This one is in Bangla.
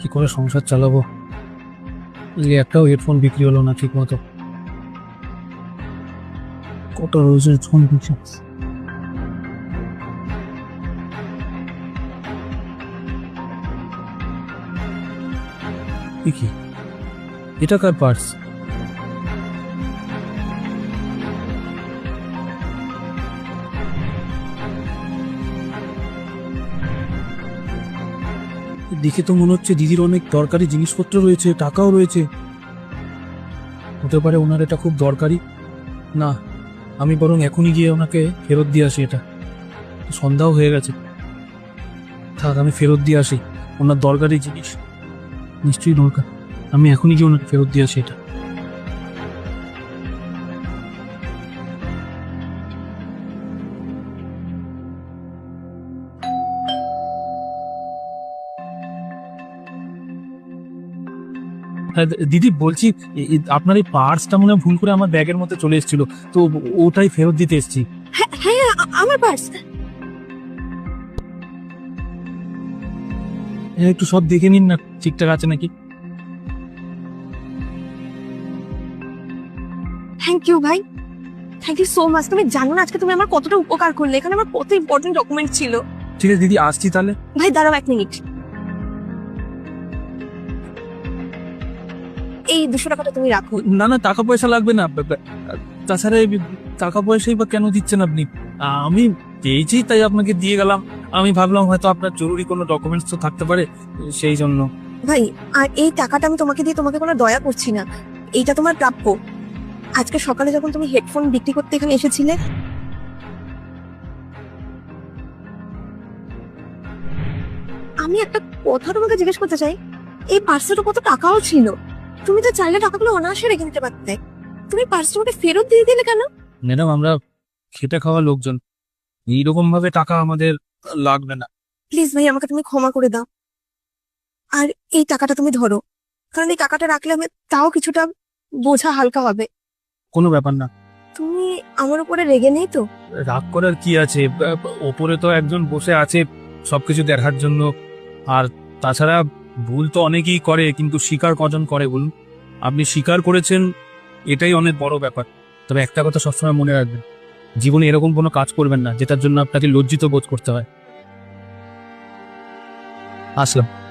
কি করে সংসার চালাবো? একটাও হেডফোন বিক্রি হলো না ঠিক মতো কত রোজের ফোন দিচ্ছে কি? এটা কার পার্স দেখে তো মনে হচ্ছে দিদির অনেক দরকারি জিনিসপত্র রয়েছে, টাকাও রয়েছে। হতে পারে ওনার এটা খুব দরকারি। না, আমি বরং এখনই গিয়ে ওনাকে ফেরত দিয়ে আসি এটা। সন্ধ্যাও হয়ে গেছে। থাক, আমি ফেরত দিয়ে আসি। ওনার দরকারি জিনিস নিশ্চয়ই দরকার। আমি এখনই গিয়ে ওনাকে ফেরত দিয়ে আসি এটা। দিদি বলছি আপনার এই পার্সটা মনে ভুল করে আমার ব্যাগের মধ্যে চলে এসেছিল তো ওটাই ফেরত দিতে এসেছি। হ্যাঁ হ্যাঁ আমার পার্স। হ্যাঁ একটু সব দেখে নিন না ঠিকঠাক আছে নাকি? থ্যাংক ইউ ভাই। থ্যাংক ইউ সো মাচ তুমি জানো না আজকে তুমি আমার কতটা উপকার করলে এখানে আমার কত ইম্পর্টেন্ট ডকুমেন্ট ছিল। ঠিক আছে দিদি আসছি তাহলে। ভাই দাঁড়াও এক মিনিট এই দুশো টাকাটা তুমি রাখো। না না টাকা পয়সা লাগবে না। তাছাড়া টাকা পয়সাই বা কেন দিচ্ছেন আপনি? আমি পেয়েছি তাই আপনাকে দিয়ে গেলাম। আমি ভাবলাম হয়তো আপনার জরুরি কোনো ডকুমেন্টস তো থাকতে পারে সেই জন্য। ভাই আর এই টাকাটা আমি তোমাকে দিয়ে তোমাকে কোনো দয়া করছি না। এইটা তোমার প্রাপ্য। আজকে সকালে যখন তুমি হেডফোন বিক্রি করতে এখানে এসেছিলে। আমি একটা কথা তোমাকে জিজ্ঞেস করতে চাই। এই পার্সেলটা কত টাকাও ছিল? তুমি তো চাইলে টাকাগুলো অনায়াসে রেখে দিতে পারতে। তুমি পার্সটা আমাকে ফেরত দিয়ে দিলে কেন? ম্যাডাম আমরা খেটে খাওয়া লোকজন। এইরকম ভাবে টাকা আমাদের লাগবে না। প্লিজ ভাই আমাকে তুমি ক্ষমা করে দাও। আর এই টাকাটা তুমি ধরো। কারণ এই টাকাটা রাখলে আমি তাও কিছুটা বোঝা হালকা হবে। কোনো ব্যাপার না। তুমি আমার উপরে রেগে নেই তো? রাগ করার কি আছে? ওপরে তো একজন বসে আছে সবকিছু দেখার জন্য। আর তাছাড়া ভুল তো অনেকেই করে, কিন্তু স্বীকার কজন করে বলুন? আপনি স্বীকার করেছেন, এটাই অনেক বড় ব্যাপার। তবে একটা কথা সবসময় মনে রাখবেন, জীবনে এরকম কোনো কাজ করবেন না, যেটার জন্য আপনাকে লজ্জিত বোধ করতে হয়। আসলাম।